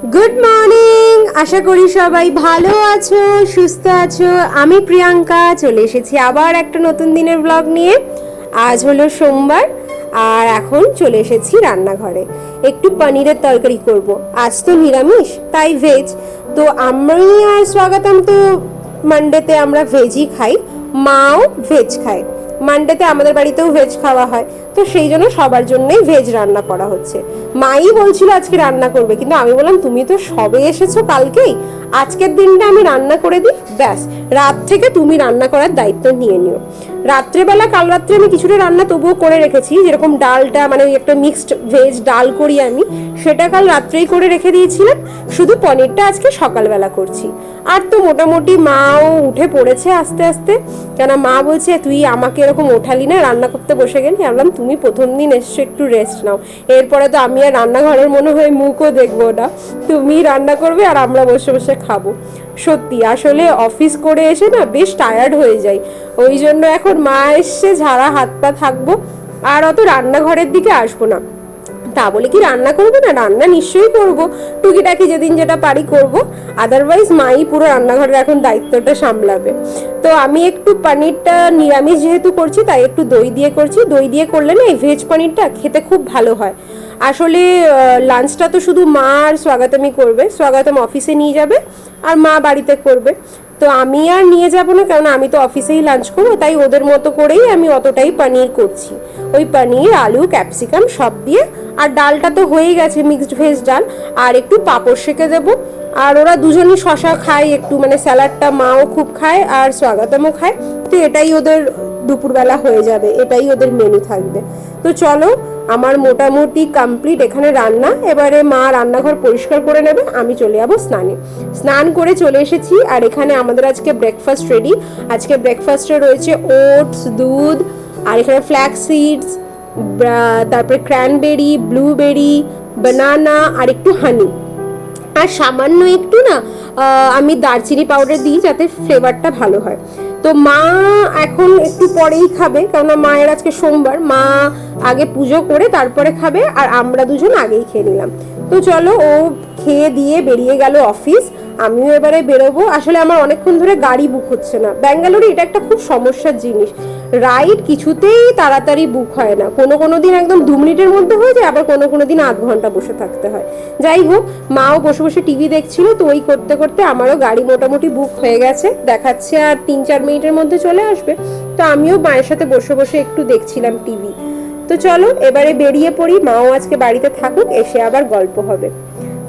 Good morning আশা করি সবাই ভালো আছো, সুস্থ আছো। আমি প্রিয়াঙ্কা, চলে এসেছি আবার একটা নতুন দিনের ব্লগ নিয়ে। আজ হলো সোমবার, আর এখন চলে এসেছি রান্নাঘরে। একটু পনিরের তরকারি করব। আজ তো নিরামিষ, তাই ভেজ তো আমি আর স্বাগতম তো মানডেতে আমরা ভেজই খাই, মাও ভেজ খায়। মানডেতে আমাদের বাড়িতেও ভেজ খাওয়া হয়। তো সেই জন্য সবার জন্যই ভেজ রান্না করা হচ্ছে। মাই বলছিল আজকে রান্না করবে, কিন্তু আমি বললাম, তুমি তো সবে এসেছ কালকেই। আজকের দিনটা আমি রান্না করে দিই, ব্যাস। রাত থেকে তুমি রান্না করার দায়িত্ব নিয়ে নিও। রাত্রেবেলা, কাল রাত্রে আমি কিছুটা রান্না তবুও করে রেখেছি, যেরকম ডালটা মানে ওই একটা মিক্সড ভেজ ডাল করি আমি, সেটা কাল রাত্রেই করে রেখে দিয়েছিলাম। শুধু পনিরটা আজকে সকালবেলা করছি। আর তো মোটামুটি মাও উঠে পড়েছে আস্তে আস্তে। কেন মা বলছে, তুই আমাকে এরকম ওঠালি না, রান্না করতে বসে গেলি। আমি বললাম, তুমি প্রথম দিন এসছো, একটু রেস্ট নাও। এরপরে তো আমি আর রান্নাঘরের মনে হয় মুখও দেখব না। তুমি রান্না করবে আর আমরা বসে বসে খাব। সত্যি, আসলে অফিস করে এসে না বেশ টায়ার্ড হয়ে যাই। ওই জন্য এখন মা এসছে, ঝাড়া হাত পা থাকব। আর অত রান্নাঘরের দিকে আসব না। তা বলে কি রান্না করব? না, রান্না নিশ্চয়ই করব। টুকিটাকি যেদিন যেটা পারি করব। আদারওয়াইজ মাই পুরো রান্নাঘরের এখন দায়িত্বটা সামলাবে। তো আমি একটু পনিরটা নিরামিষ যেহেতু করছি, তাই একটু দই দিয়ে করছি। দই দিয়ে করলে না এই ভেজ পনিরটা খেতে খুব ভালো হয়। আসলে লাঞ্চটা তো শুধু মা আর স্বাগতমই করবে। স্বাগতম অফিসে নিয়ে যাবে আর মা বাড়িতে করবে। তো আমি আর নিয়ে যাব না, কারণ আমি তো অফিসেই লাঞ্চ করব, তাই ওদের মতো করেই আমি অতটাই পনির করছি। ওই পনির, আলু ক্যাপসিকাম সব দিয়ে আর ডালটা তো হয়েই গেছে মিক্সড ভেজ ডাল। আর একটু পাঁপড় সেঁকে দেবো। আর ওরা দুজনই শশা খায়, একটু মানে স্যালাডটা মাও খুব খায় আর স্বাগতমও খায়। তো এটাই ওদের দুপুরবেলা হয়ে যাবে, এটাই ওদের মেনু থাকবে। তো চলো, আমার মোটামুটি কমপ্লিট এখানে রান্না। এবারে মা রান্নাঘর পরিষ্কার করে নেবে, আমি চলে যাব স্নানে। স্নান করে চলে এসেছি, আর এখানে আমাদের আজকে ব্রেকফাস্ট রেডি আজকে ব্রেকফাস্টে রয়েছে ওটস দুধ, আর এখানে ফ্ল্যাক্স সিডস তারপরে ক্র্যানবেরি ব্লুবেরি বানানা আর একটু হানি আর সামান্য একটু না আমি দারচিনি পাউডার দিই যাতে ফ্লেভারটা ভালো হয়। তো মা এখন একটু পরেই খাবে, কেননা মায়ের আজকে সোমবার। মা আগে পুজো করে তারপরে খাবে, আর আমরা দুজন আগেই খেয়ে নিলাম। তো চলো ও খেয়ে দিয়ে বেরিয়ে গেল অফিস আমিও এবারে বেরোবো। আসলে আমার অনেকক্ষণ ধরে গাড়ি বুক হচ্ছে না। ব্যাঙ্গালোরে এটা একটা খুব সমস্যার জিনিস। রাইড কিছুতেই তাড়াতাড়ি বুক হয় না। কোনো কোনো দিন একদম দু মিনিটের মধ্যে হয়ে যায়, আবার কোনো কোনো দিন আধ ঘণ্টা বসে থাকতে হয়। যাই হোক, মাও বসে বসে টিভি দেখছিল, তো ওই করতে করতে আমারও গাড়ি মোটামুটি বুক হয়ে গেছে। দেখাচ্ছে আর তিন চার মিনিটের মধ্যে চলে আসবে। তো আমিও মায়ের সাথে বসে বসে একটু দেখছিলাম টিভি তো চলো, এবারে বেরিয়ে পড়ি। মাও আজকে বাড়িতে থাকুক, এসে আবার গল্প হবে।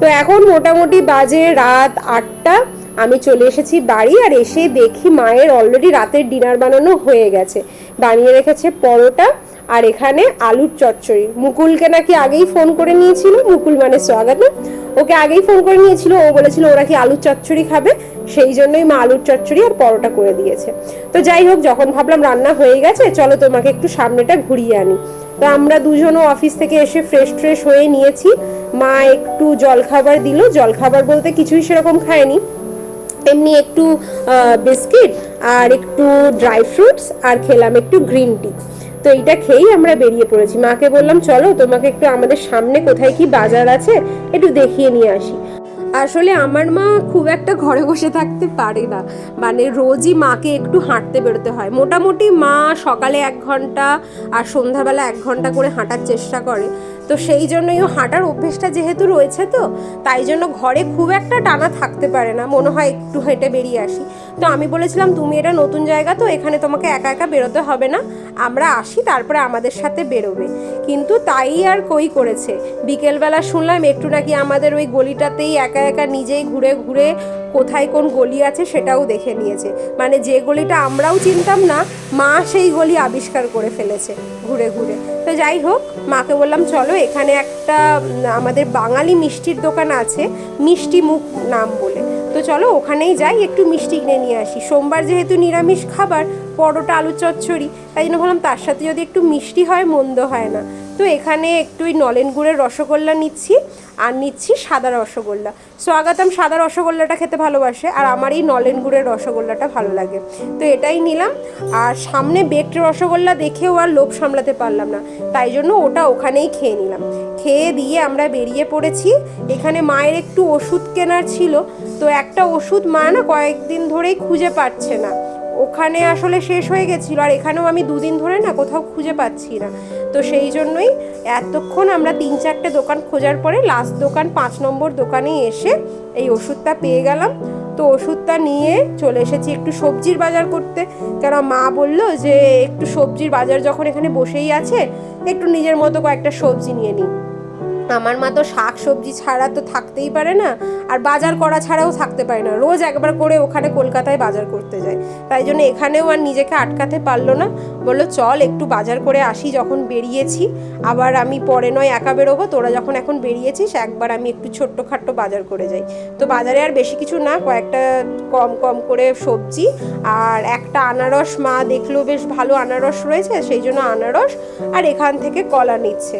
তো এখন মোটামুটি বাজে রাত আটটা। আমি চলে এসেছি বাড়ি আর এসে দেখি মায়ের অলরেডি রাতের ডিনার বানানো হয়ে গেছে। বানিয়ে রেখেছে পরোটা আর এখানে আলুর চচ্চড়ি। মুকুলকে নাকি আগেই ফোন করে নিয়েছিল। মুকুল মানে স্বাগত। ওকে আগেই ফোন করে নিয়েছিল। ও বলেছিল, ওরা কি আলুর চচ্চড়ি খাবে? সেই জন্যই মা আলুর চচ্চড়ি আর পরোটা করে দিয়েছে। তো যাই হোক, যখন ভাবলাম রান্না হয়ে গেছে, চলো তোমাকে একটু সামনেটা ঘুরিয়ে আনি। তো আমরা দুজনও অফিস থেকে এসে ফ্রেশ ট্রেশ হয়ে নিয়েছি। মা একটু জলখাবার দিল। জলখাবার বলতে কিছুই সেরকম খায়নি। এমনি একটু বিস্কিট আর একটু ড্রাই ফ্রুটস আর খেলাম একটু গ্রিন টি তো এইটা খেয়েই আমরা বেরিয়ে পড়েছি। মাকে বললাম, চলো তোমাকে একটু আমাদের সামনে কোথায় কি বাজার আছে একটু দেখিয়ে নিয়ে আসি। আসলে আমার মা খুব একটা ঘরে বসে থাকতে পারে না। মানে রোজই মাকে একটু হাঁটতে বেরোতে হয়। মোটামুটি মা সকালে এক ঘণ্টা আর সন্ধ্যাবেলা এক ঘণ্টা করে হাঁটার চেষ্টা করে। তো সেই জন্যই ও হাঁটার অভ্যেসটা যেহেতু রয়েছে তো, তাই জন্য ঘরে খুব একটা টানা থাকতে পারে না। মনে হয় একটু হেঁটে বেরিয়ে আসি। তো আমি বলেছিলাম, তুমি এটা নতুন জায়গা তো, এখানে তোমাকে একা একা বেরোতে হবে না। আমরা আসি, তারপরে আমাদের সাথে বেরোবে। কিন্তু তাই আর কই করেছে? বিকেলবেলা শুনলাম একটু নাকি আমাদের ওই গলিটাতেই একা একা নিজেই ঘুরে ঘুরে কোথায় কোন গলি আছে সেটাও দেখে নিয়েছে। মানে যে গলিটা আমরাও চিনতাম না, মা সেই গলি আবিষ্কার করে ফেলেছে ঘুরে ঘুরে। তো যাই হোক, মাকে বললাম, চলো, এখানে একটা আমাদের বাঙালি মিষ্টির দোকান আছে, মিষ্টি মুখ নাম বলে। তো চলো, ওখানেই যাই, একটু মিষ্টি কিনে নিয়ে আসি। সোমবার যেহেতু নিরামিষ খাবার পরোটা আলু চচ্চড়ি। তাই জন্য ভাবলাম তার সাথে যদি একটু মিষ্টি হয়, মন্দ হয় না। তো এখানে একটু ওই নলেন গুড়ের রসগোল্লা নিচ্ছি আর নিচ্ছি সাদা রসগোল্লা। স্বাগতম সাদা রসগোল্লাটা খেতে ভালোবাসে আর আমার এই নলেন গুড়ের রসগোল্লাটা ভালো লাগে। তো এটাই নিলাম। আর সামনে বেকড রসগোল্লা দেখেও আর লোভ সামলাতে পারলাম না। তাই জন্য ওটা ওখানেই খেয়ে নিলাম। খেয়ে দিয়ে আমরা বেরিয়ে পড়েছি। এখানে মায়ের একটু ওষুধ কেনার ছিল। তো একটা ওষুধ মা না কয়েকদিন ধরেই খুঁজে পাচ্ছে না। ওখানে আসলে শেষ হয়ে গেছিল, আর এখানেও আমি দুদিন ধরে না কোথাও খুঁজে পাচ্ছি না। তো সেই জন্যই এতক্ষণ আমরা তিন চারটে দোকান খোঁজার পরে লাস্ট দোকান, পাঁচ নম্বর দোকানে এসে এই ওষুধটা পেয়ে গেলাম। তো ওষুধটা নিয়ে চলে এসেছি একটু সবজির বাজার করতে। কেন মা বলল যে একটু সবজির বাজার যখন এখানে বসেই আছে, একটু নিজের মতো কয়েকটা সবজি নিয়ে নিই। আমার মা তো শাক সবজি ছাড়া তো থাকতেই পারে না, আর বাজার করা ছাড়াও থাকতে পারে না। রোজ একবার করে ওখানে কলকাতায় বাজার করতে যায়। তাই জন্য এখানেও আর নিজেকে আটকাতে পারল না। বলল, চল একটু বাজার করে আসি যখন বেরিয়েছি। আবার আমি পরে নয় একা বেরোবো, তোরা যখন এখন বেরিয়েছিস, একবার আমি একটু ছোট্ট খাট্ট বাজার করে যাই। তো বাজারে আর বেশি কিছু না, কয়েকটা কম কম করে সবজি, আর একটা আনারস মা দেখল বেশ ভালো আনারস রয়েছে, সেই জন্য আনারস, আর এখান থেকে কলা নিচ্ছে।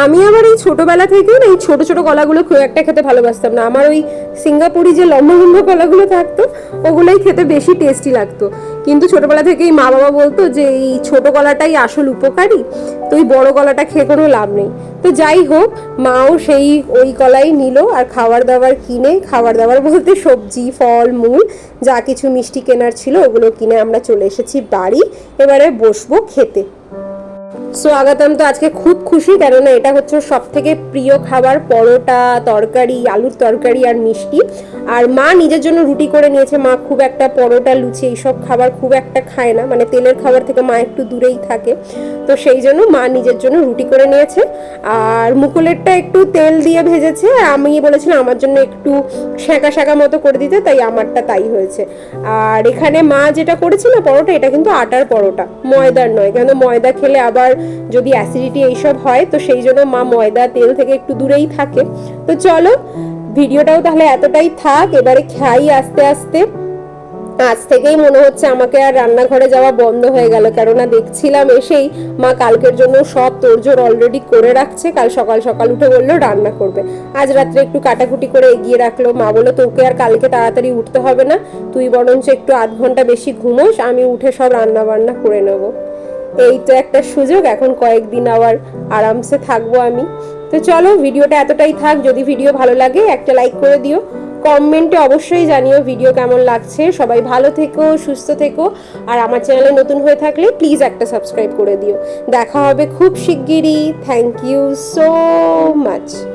আমি আবার এই ছোটবেলা থেকে না এই ছোট ছোট কলাগুলো খুব একটা খেতে ভালোবাসতাম না। আমার ওই সিঙ্গাপুরি যে লম্বা লম্বা কলাগুলো থাকতো, ওগুলোই খেতে বেশি টেস্টি লাগতো। কিন্তু ছোটবেলা থেকেই মা বাবা বলতো যে, এই ছোট কলাটাই আসল উপকারী তো ওই বড় কলাটা খেয়ে কোনো লাভ নেই। তো যাই হোক, মাও সেই ওই কলাই নিল আর খাবার দাবার কিনে খাবার দাবার বলতে সবজি, ফল, মূল, যা কিছু মিষ্টি কেনার ছিল ওগুলো কিনে আমরা চলে এসেছি বাড়ি। এবারে বসবো খেতে। সো আগাতাম তো আজকে খুব খুশি, কেননা এটা হচ্ছে সব থেকে প্রিয় খাবার, পরোটা, তরকারি, আলুর তরকারি আর মিষ্টি। আর মা নিজের জন্য রুটি করে নিয়েছে। মা খুব একটা পরোটা, লুচি এইসব খাবার খুব একটা খায় না। মানে তেলের খাবার থেকে মা একটু দূরেই থাকে। তো সেই জন্য মা নিজের জন্য রুটি করে নিয়েছে। আর মুকুলেরটা একটু তেল দিয়ে ভেজেছে। আর আমি বলেছিলাম আমার জন্য একটু শাঁকা শাঁকা মতো করে দিতে, তাই আমারটা তাই হয়েছে। আর এখানে মা যেটা করেছিল পরোটা, এটা কিন্তু আটার পরোটা। ময়দার নয় কেন ময়দা খেলে আবার যদি অ্যাসিডিটি এইসব হয়, তো সেই জন্য মা ময়দা, তেল থেকে একটু দূরেই থাকে। তো চলো, ভিডিওটাও তাহলে এতটাই থাক, এবারে খাই আস্তে আস্তে। আজ থেকেই মনে হচ্ছে আমাকে আর রান্নাঘরে যাওয়া বন্ধ হয়ে গেল, কেননা দেখছিলাম এসেই মা কালকের জন্য সব তোড়জোড় অলরেডি করে রাখছে, কাল সকাল সকাল উঠে বলল রান্না করবে। আজ রাত্রে একটু কাটাকুটি করে এগিয়ে রাখল। মা বলল, তোকে আর কালকে তাড়াতাড়ি উঠতে হবে না, তুই বরঞ্চ একটু আধ ঘণ্টা বেশি ঘুমোস, আমি উঠে সব রান্না বান্না করে নেব। এই তো একটা সুযোগ, এখন কয়েকদিন আবার আরামসে থাকব আমি। তো চলো, ভিডিওটা এতটাই থাক, যদি ভিডিও ভালো লাগে, একটা লাইক করে দিও। কমেন্টে অবশ্যই জানিও ভিডিও কেমন লাগছে। সবাই ভালো থেকো, সুস্থ থেকো, আর আমার চ্যানেলে নতুন হয়ে থাকলে প্লিজ একটা সাবস্ক্রাইব করে দিও। দেখা হবে খুব শিগগিরই। Thank you so much